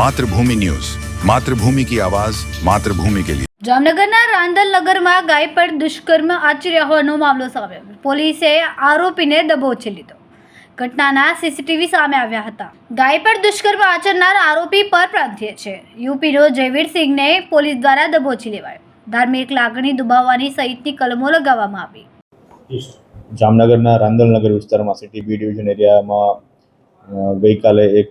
Mathrubhumi news. Mathrubhumi કી આવાજ માતૃભૂમિ કે લીએ જામનગરના રાંદલનગરમાં ગાય પર દુષ્કર્મ આચર્યા હોવાનો મામલો સામે પોલીસે આરોપીને દબોચી લીધો. ઘટનાના સીસીટીવી સામે આવ્યા હતા. ગાય પર દુષ્કર્મ આચરનાર આરોપી પરપ્રાંતીય છે. યુપીનો જયવીર સિંહને પોલીસ દ્વારા દબોચી લેવાયો. ધાર્મિક લાગણી દુબાવવાની સહિતની કલમો લગાવવામાં આવી. જામનગરના રાંદલનગર વિસ્તારમાં સિટી બી ડિવિઝન એરિયામાં ગઈકાલે એક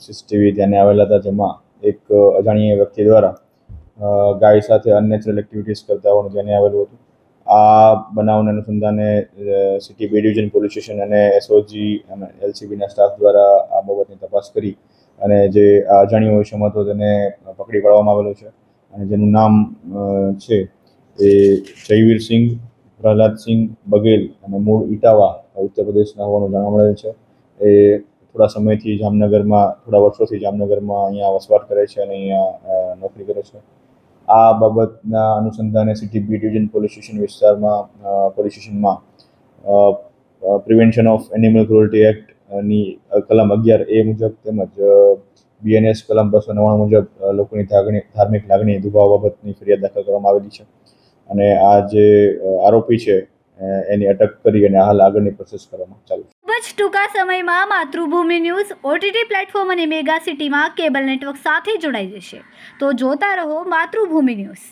સીસીટીવી ધ્યાને આવેલા હતા જેમાં એક અ, વ્યક્તિ દ્વારા ગાય સાથે અનનેચરલ એક્ટિવિટીઝ કરતા હોવાનું ધ્યાને આવેલું હતું. આ બનાવને અનુસંધાને city B division police station અને એસઓજી અને એલસીબીના સ્ટાફ દ્વારા આ બાબતની તપાસ કરી અને જે આ અજાણ્યો વિષમ હતો તેને પકડી પાડવામાં આવેલો છે. અને જેનું નામ છે એ જયવીર સિંહ પ્રહલાદસિંહ બઘેલ અને મૂળ ઇટાવા ઉત્તર પ્રદેશના હોવાનું જાણવા મળેલ છે. એ થોડા સમયથી જામનગરમાં, થોડા વર્ષોથી જામનગરમાં અહીંયા વસવાટ કરે છે અને અહીંયા નોકરી કરે છે. આ બાબતના અનુસંધાને city B division police station વિસ્તારમાં પોલીસ સ્ટેશનમાં પ્રિવેન્શન ઓફ એનિમલ ક્રુઅલ્ટી એક્ટની કલમ અગિયાર એ મુજબ તેમજ બીએનએસ કલમ બસો નવ્વાણું મુજબ લોકોની ધાગણી, ધાર્મિક લાગણી દુભાવ બાબતની ફરિયાદ દાખલ કરવામાં આવેલી છે. અને આ જે આરોપી છે એની અટક કરી અને હાલ આગળની પ્રોસેસ કરવામાં ચાલુ ખૂબ જ ટૂંકા સમયમાં માતૃભૂમિ ન્યૂઝ ઓટીટી પ્લેટફોર્મ અને મેગા સિટીમાં કેબલ નેટવર્ક સાથે જોડાઈ જશે. તો જોતા રહો માતૃભૂમિ ન્યૂઝ.